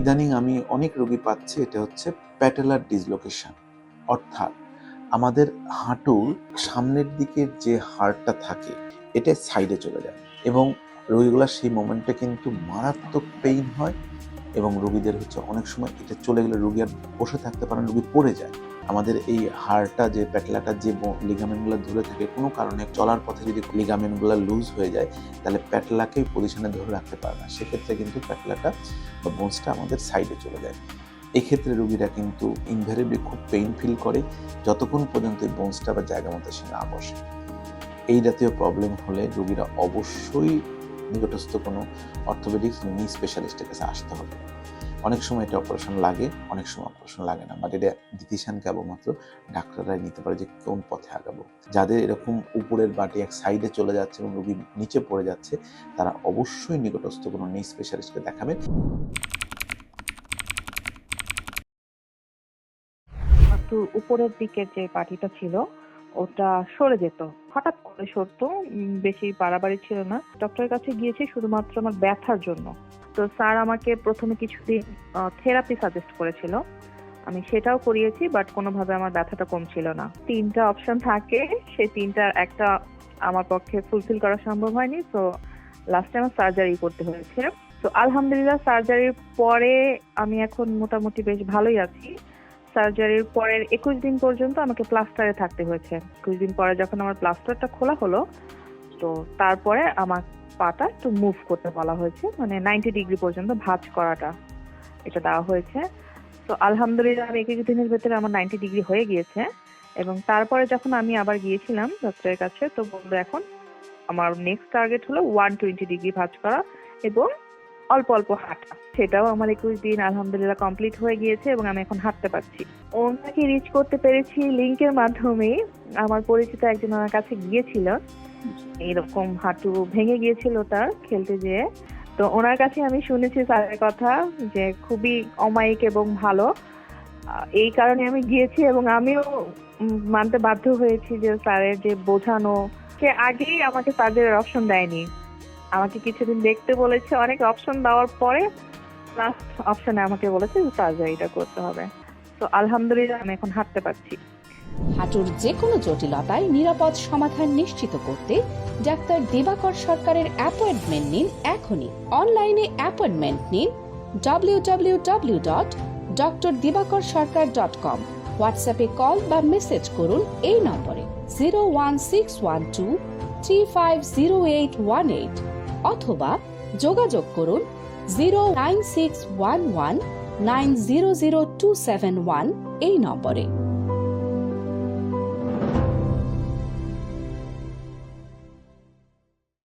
ইদানিং আমি অনেক রোগী পাচ্ছি, এটা হচ্ছে প্যাটেলার ডিসলোকেশন অর্থাৎ আমাদের হাঁটুর সামনের দিকের যে হাড়টা থাকে, এটা সাইডে চলে যায় এবং রোগীগুলা সেই মোমেন্টে কিন্তু মারাত্মক পেইন হয় এবং রোগীদের হচ্ছে অনেক সময় এটা চলে গেলে রোগী আর বসে থাকতে পারেন রোগী পড়ে যায়। আমাদের এই হাড়টা যে প্যাটলাটা যে লিগামেন্টগুলো ধরে থাকে, কোনো কারণে চলার পথে যদি লিগামেন্টগুলো লুজ হয়ে যায়, তাহলে প্যাটলাকেই পজিশনে ধরে রাখতে পারে না। সেক্ষেত্রে কিন্তু প্যাটলাটা বা বোনসটা আমাদের সাইডে চলে যায়। এক্ষেত্রে রুগীরা কিন্তু ইনভেরিবলি খুব পেইন ফিল করে, যতক্ষণ পর্যন্ত এই বোনসটা বা জায়গা মতো সে না বসে। এই জাতীয় প্রবলেম হলে রুগীরা অবশ্যই নিকটস্থ কোনো অর্থোপেডিক্স নি স্পেশালিস্টের কাছে আসতে হবে। অনেক সময় এটা অপারেশন লাগে, অনেক সময় অপারেশন লাগে না বাট এটা ডিসিশন কেবলমাত্র ডাক্তাররাই নিতে পারে যে কোন পথে আগাবো। যাদের এরকম উপরের বাটি এক সাইডে চলে যাচ্ছে এবং রোগী নিচে পড়ে যাচ্ছে, তারা অবশ্যই নিকটস্থ কোনো নি স্পেশালিস্টকে দেখাবেন উপরের দিকের যে পাটিটা ছিল ওটা সরে যেত। হঠাৎ করে সরতো বেশি বাড়াবাড়ি ছিল না। ডক্টরের কাছে গিয়েছি শুধুমাত্র আমার ব্যথার জন্য। তো স্যার আমাকে প্রথমে কিছুদিন থেরাপি সাজেস্ট করেছিল। আমি সেটাও করিয়েছি বাট কোনোভাবে আমার ব্যথাটা কমছিল না। তিনটা অপশন থাকে, সেই তিনটার একটা আমার পক্ষে ফুলফিল করা সম্ভব হয়নি তো লাস্টে আমার সার্জারি করতে হয়েছে। তো আলহামদুলিল্লাহ সার্জারির পরে আমি এখন মোটামুটি বেশ ভালোই আছি। সার্জারির পরের একুশ দিন পর্যন্ত আমাকে প্লাস্টারে থাকতে হয়েছে। একুশ দিন পরে যখন আমার প্লাস্টারটা খোলা হলো, তো তারপরে আমার পাটা একটু মুভ করতে বলা হয়েছে। মানে নাইনটি ডিগ্রি পর্যন্ত ভাঁজ করাটা এটা দেওয়া হয়েছে। তো আলহামদুলিল্লাহ আমি একুশ দিনের ভেতরে আমার নাইনটি ডিগ্রি হয়ে গিয়েছে এবং তারপরে যখন আমি আবার গিয়েছিলাম ডক্টরের কাছে, তো বলল এখন আমার নেক্সট টার্গেট হলো ওয়ান টোয়েন্টি ডিগ্রি ভাঁজ করা এবং অল্প অল্প হাঁটা। সেটাও আমার একুশ দিন আলহামদুলিল্লাহ কমপ্লিট হয়ে গিয়েছে এবং আমি এখন হাঁটতে পারছি। ওনাকে রিচ করতে পেরেছি লিঙ্কের মাধ্যমে। আমার পরিচিত একজন ওনার কাছে গিয়েছিল। এরকম হাঁটু ভেঙে গিয়েছিল তার খেলতে যেয়ে। তো ওনার কাছে আমি শুনেছি স্যারের কথা যে খুবই অমায়িক এবং ভালো। এই কারণে আমি গিয়েছি এবং আমিও মানতে বাধ্য হয়েছি যে স্যারের যে বোঝানো, সে আগেই আমাকে সার্জারির অপশন দেয়নি। আমাকে কিছুদিন দেখতে বলেছে, অনেক অপশন দেওয়ার পরে লাস্ট অপশনে আমাকে বলেছে সার্জারিটা করতে হবে। তো আলহামদুলিল্লাহ আমি এখন হাঁটতে পারছি। হাঁটুর যে কোনো জটিলতায় নিরাপদ সমাধান নিশ্চিত করতে ডাক্তার দিবাকর সরকারের অ্যাপয়েন্টমেন্ট নিন এখনই। অনলাইনে অ্যাপয়েন্টমেন্ট নিন www.drdibakorsarkar.com dot doctor Dibakar Sarkar dot com হোয়াটসঅ্যাপে কল বা মেসেজ করুন এই নম্বরে। Zero one six one two three five zero eight one eight অথবা যোগাযোগ করুন zero nine six one one nine zero zero two seven one এই নম্বরে।